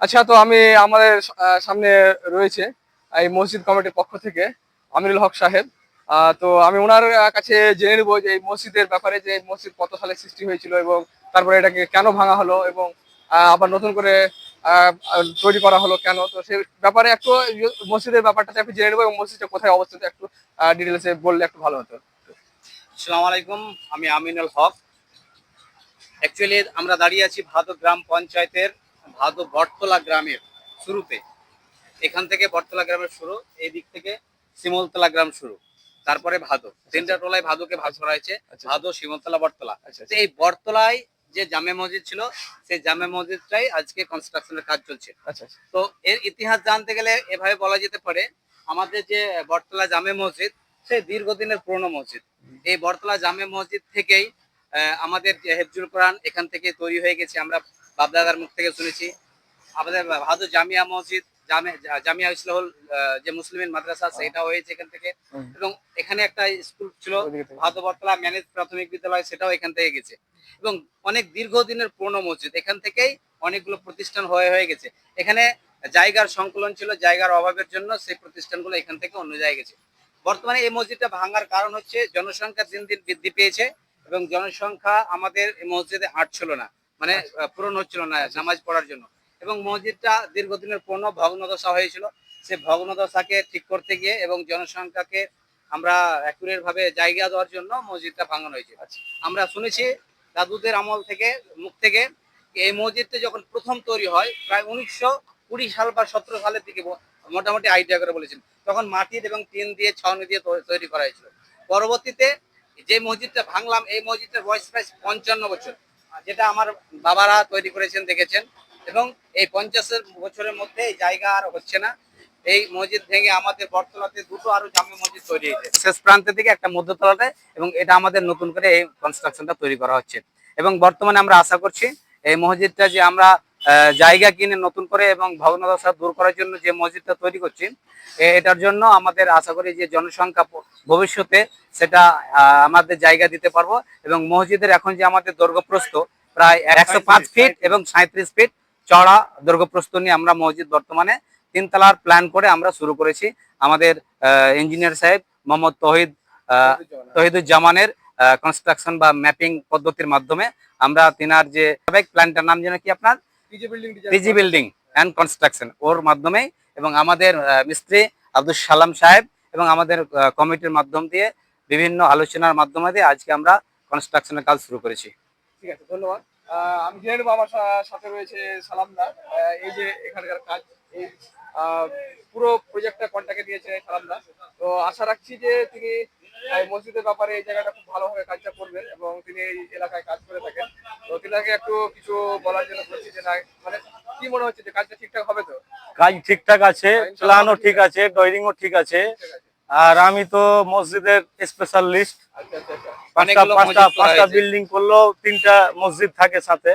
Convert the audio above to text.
আচ্ছা তো আমি আমাদের সামনে রয়েছে এই মসজিদ কমিটির পক্ষ থেকে আমিরুল হক সাহেব। তো আমি ওনার কাছে জেনে নেব যে এই মসজিদের ব্যাপারে যে মসজিদ কত সালে সৃষ্টি হয়েছিল এবং তারপরে এটাকে কেন ভাঙা হলো এবং আবার নতুন করে তৈরি করা হলো কেন? তো সেই ব্যাপারে একটু মসজিদের ব্যাপারটাতে একটু জেনে নেব এবং মসজিদটা কোথায় অবস্থিত একটু ডিটেলসে বললে একটু ভালো হতো। আসসালামু আলাইকুম, আমি আমিনুল হক। অ্যাকচুয়ালি আমরা দাঁড়িয়ে আছি ভাদো গ্রাম পঞ্চায়েতের ভাদো বটতলা গ্রামের শুরুতে। এখান থেকে বটতলা গ্রামের শুরু এই দিক থেকে শিমলতলা গ্রাম শুরু তারপরে ভাদো। তিনটা টোলায় ভাদোকে ভাগ করা হয়েছে আচ্ছা। ভাদো শিমলতলা বটতলা। আচ্ছা এই বটতলায় যে জামে মসজিদ ছিল সেই জামে মসজিদটাই আজকে কনস্ট্রাকশনের কাজ চলছে। আচ্ছা আচ্ছা। তো এর ইতিহাস জানতে গেলে এভাবে বলা যেতে পারে আমাদের যে বটতলা জামে মসজিদ সেই দীর্ঘদিনের পুরনো মসজিদ। এই বটতলা জামে মসজিদ থেকেই আমাদের হেফজুল কোরআন এখান থেকে তৈরি হয়ে গেছে আমরা বাবদাদার মুখ থেকে শুনেছি। আমাদের ভাদু জামিয়া মসজিদ জামিয়া ইসলাহুল যে মুসলিমের মাদ্রাসা সেটা হয়েছে এখান থেকে। এবং এখানে একটা স্কুল ছিল ওদিকে ভাদু বটতলা ম্যানেজ প্রাথমিক বিদ্যালয় সেটাও এখান থেকে গেছে। এবং অনেক দীর্ঘদিনের পুরনো মসজিদ এখান থেকেই অনেকগুলো প্রতিষ্ঠান হয়ে হয়ে গেছে। এখানে জায়গার সংকলন ছিল জায়গার অভাবের জন্য সেই প্রতিষ্ঠানগুলো এখান থেকে অন্য জায়গায় গেছে। বর্তমানে এই মসজিদটা ভাঙার কারণ হচ্ছে জনসংখ্যা দিন দিন বৃদ্ধি পেয়েছে। এবং জনসংখ্যা আমাদের মসজিদে আটছিল না মানে পূরণ হচ্ছিল না নামাজ পড়ার জন্য। এবং মসজিদটা দীর্ঘদিনের পূর্ণ ভগ্নদশা হয়েছিল। সে ভগ্নদশাকে ঠিক করতে গিয়ে এবং জনসংখ্যাকে আমরা অ্যাকুরেট ভাবে জায়গা দেওয়ার জন্য মসজিদটা ভাঙানো হয়েছে। আমরা শুনেছি দাদুদের আমল থেকে মুখ থেকে এই মসজিদটা যখন প্রথম তৈরি হয় প্রায় উনিশশো কুড়ি সাল বা সতেরো সালের দিকে মোটামুটি আইডিয়া করে বলেছেন। তখন মাটির এবং টিন দিয়ে ছাউনি দিয়ে তৈরি করা হয়েছিল। পরবর্তীতে যে মসজিদটা ভাঙলাম, এই মসজিদটার বয়স প্রায় পঞ্চান্ন বছর। যেটা আমার বাবারা তৈরি করেছেন, দেখেছেন। এবং এই পঞ্চাশের বছরের মধ্যে এই জায়গা আর হচ্ছে না। এই মসজিদ ভেঙে আমাদের বটতলাতে দুটো আরও জামে মসজিদ তৈরি হয়েছে। শেষ প্রান্তের দিকে একটা মধ্যতলাতে এবং এটা আমাদের নতুন করে এই কনস্ট্রাকশনটা তৈরি করা হচ্ছে। এবং বর্তমানে আমরা আশা করছি এই মসজিদটা যে আমরা জায়গা কিনে নতুন করে এবং ভগ্নদশা দূর করার জন্য যে মসজিদটা তৈরি করছি এ- এটার জন্য আমাদের আশা করি যে জনসংখ্যা ভবিষ্যতে সেটা আমাদের জায়গা দিতে পারব এবং মসজিদের এখন যে আমাদের দৈর্ঘ্যপ্রস্থ প্রায় একশো পাঁচ ফিট এবং সাঁত্রিশ ফিট চড়া দৈর্ঘ্যপ্রস্থ নিয়ে আমরা মসজিদ বর্তমানে তিনতলার প্ল্যান করে আমরা শুরু করেছি। আমাদের ইঞ্জিনিয়ার সাহেব মোহাম্মদ তহিদ তহিদুজ্জামানের। কনস্ট্রাকশন বা ম্যাপিং পদ্ধতির মাধ্যমে আমরা তিনার যে প্ল্যানটার নাম যেন কি আপনার? পিজি বিল্ডিং অ্যান্ড কনস্ট্রাকশন ওর মাধ্যমে এবং আমাদের মিস্ত্রি আব্দুল সালাম সাহেব এবং আমাদের কমিটির মাধ্যম দিয়ে বিভিন্ন আলোচনার মাধ্যমে দিয়ে আজকে আমরা কনস্ট্রাকশনের কাজ শুরু করেছি। ঠিক আছে ধন্যবাদ। আমি জেনে নেব আমার সাথে রয়েছে সালামদা। এই যে এখানকার কাজ এই পুরো প্রজেক্টটা কন্ট্যাক্টে দিয়েছে সালামদা? তো আশা রাখছি যে তিনি মসজিদের ব্যাপারে এই জায়গাটা খুব ভালোভাবে কাজটা করবেন এবং তিনি এই এলাকায় কাজ করে থাকেন। তো তিনাকে একটু কিছু বলার জন্য বলছি যে না মানে কি মনে হচ্ছে যে কাজটা ঠিকঠাক হবে তো? কাজ ঠিকঠাক আছে প্ল্যানও ঠিক আছে। ড্রয়িংও ঠিক আছে। ঠিক আছে। আর আমি তো মসজিদের স্পেশালিস্ট আচ্ছা আচ্ছা আচ্ছা। পাঁচটা পাঁচটা পাঁচটা বিল্ডিং করলেও তিনটা মসজিদ থাকে সাথে।